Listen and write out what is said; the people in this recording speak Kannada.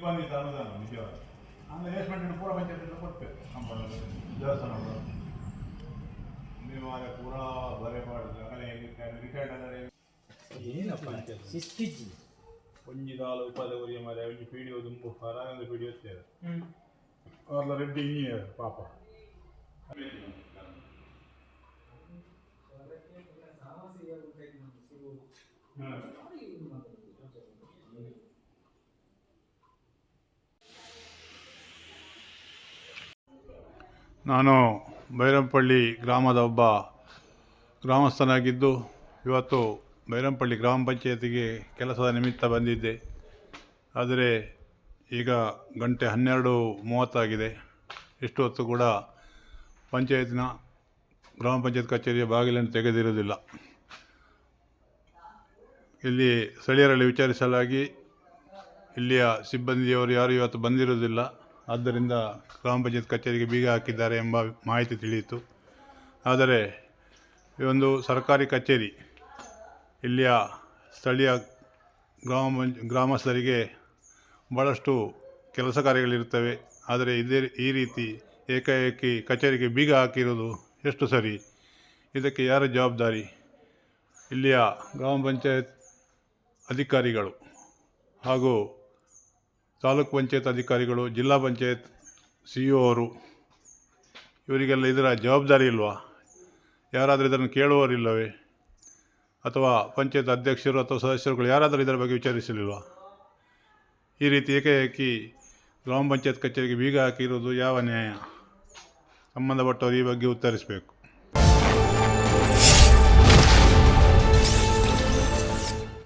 ನಿರ್ಬಂಧಿತ ಅನುದಾನ ನಿಜವಾದ ಆಮೇಲೆ ರೇಷ್ಮೆಂಟ್ ಪೂರ ಪಂಚಾಯತ್ ಕೊಡ್ತೇವೆ ನಮ್ಮ ದೇವಸ್ಥಾನ ನೀವು ಅದೇ ಪೂರ ಬರೆ ಮಾಡಿದ್ರೆ ಆಗಲೇ ರಿಟೈರ್ಡ್ ಆದರೆ ಏನಪ್ಪ ಶಿಸ್ತಿಜ್ಜಿ ಒಂಜಿ ದಾಲು ಉಪಾದ ಉರಿಯ ಮರ ಒಂಜಿ ಪೀಡಿ ದುಂಬು ಹರಾನಂದ ಪೀಡಿ ಇರ್ತೇವೆ ಅವ್ರಲ್ಲ ರೆಡ್ಡಿ ಇಂಜಿನಿಯರ್ ಪಾಪ. ನಾನು ಬೈರಂಪಳ್ಳಿ ಗ್ರಾಮದ ಒಬ್ಬ ಗ್ರಾಮಸ್ಥನಾಗಿದ್ದು, ಇವತ್ತು ಬೈರಂಪಳ್ಳಿ ಗ್ರಾಮ ಪಂಚಾಯತಿಗೆ ಕೆಲಸದ ನಿಮಿತ್ತ ಬಂದಿದ್ದೆ. ಆದರೆ ಈಗ ಗಂಟೆ ಹನ್ನೆರಡು ಮೂವತ್ತಾಗಿದೆ. ಇಷ್ಟು ಹೊತ್ತು ಕೂಡ ಪಂಚಾಯತಿನ ಗ್ರಾಮ ಪಂಚಾಯತ್ ಕಚೇರಿಯ ಬಾಗಿಲನ್ನು ತೆಗೆದಿರುವುದಿಲ್ಲ. ಇಲ್ಲಿ ಸ್ಥಳೀಯರಲ್ಲಿ ವಿಚಾರಿಸಲಾಗಿ ಇಲ್ಲಿಯ ಸಿಬ್ಬಂದಿಯವರು ಯಾರು ಇವತ್ತು ಬಂದಿರುವುದಿಲ್ಲ. ಆದ್ದರಿಂದ ಗ್ರಾಮ ಪಂಚಾಯತ್ ಕಚೇರಿಗೆ ಬೀಗ ಹಾಕಿದ್ದಾರೆ ಎಂಬ ಮಾಹಿತಿ ತಿಳಿಯಿತು. ಆದರೆ, ಈ ಒಂದು ಸರ್ಕಾರಿ ಕಚೇರಿ ಇಲ್ಲಿಯ ಸ್ಥಳೀಯ ಗ್ರಾಮ ಗ್ರಾಮಸ್ಥರಿಗೆ ಭಾಳಷ್ಟು ಕೆಲಸ ಕಾರ್ಯಗಳಿರುತ್ತವೆ. ಆದರೆ ಇದೇ ಈ ರೀತಿ ಏಕಾಏಕಿ ಕಚೇರಿಗೆ ಬೀಗ ಹಾಕಿರೋದು ಎಷ್ಟು ಸರಿ? ಇದಕ್ಕೆ ಯಾರ ಜವಾಬ್ದಾರಿ? ಇಲ್ಲಿಯ ಗ್ರಾಮ ಪಂಚಾಯತ್ ಅಧಿಕಾರಿಗಳು ಹಾಗೂ ತಾಲೂಕು ಪಂಚಾಯತ್ ಅಧಿಕಾರಿಗಳು, ಜಿಲ್ಲಾ ಪಂಚಾಯತ್ ಸಿ ಇ ಅವರು, ಇವರಿಗೆಲ್ಲ ಇದರ ಜವಾಬ್ದಾರಿ ಇಲ್ವಾ? ಯಾರಾದರೂ ಇದನ್ನು ಕೇಳುವವರಿಲ್ಲವೇ ಅಥವಾ ಪಂಚಾಯತ್ ಅಧ್ಯಕ್ಷರು ಅಥವಾ ಸದಸ್ಯರುಗಳು ಯಾರಾದರೂ ಇದರ ಬಗ್ಗೆ ವಿಚಾರಿಸಲಿಲ್ವಾ? ಈ ರೀತಿ ಏಕಾಏಕಿ ಗ್ರಾಮ ಪಂಚಾಯತ್ ಕಚೇರಿಗೆ ಬೀಗ ಹಾಕಿರೋದು ಯಾವ ನ್ಯಾಯ? ಸಂಬಂಧಪಟ್ಟವರು ಈ ಬಗ್ಗೆ ಉತ್ತರಿಸಬೇಕು.